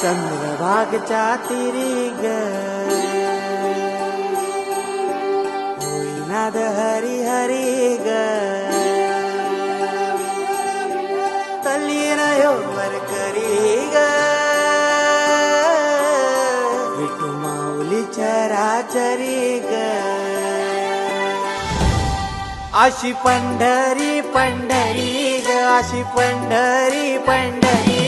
चंद्रभागच्या तिरी ग होईनाद हरी हरी ग तल्लीन वर करी ग विठू माऊली चराचरी ग अशी पंढरी पंढरी ग अशी पंढरी पंढरी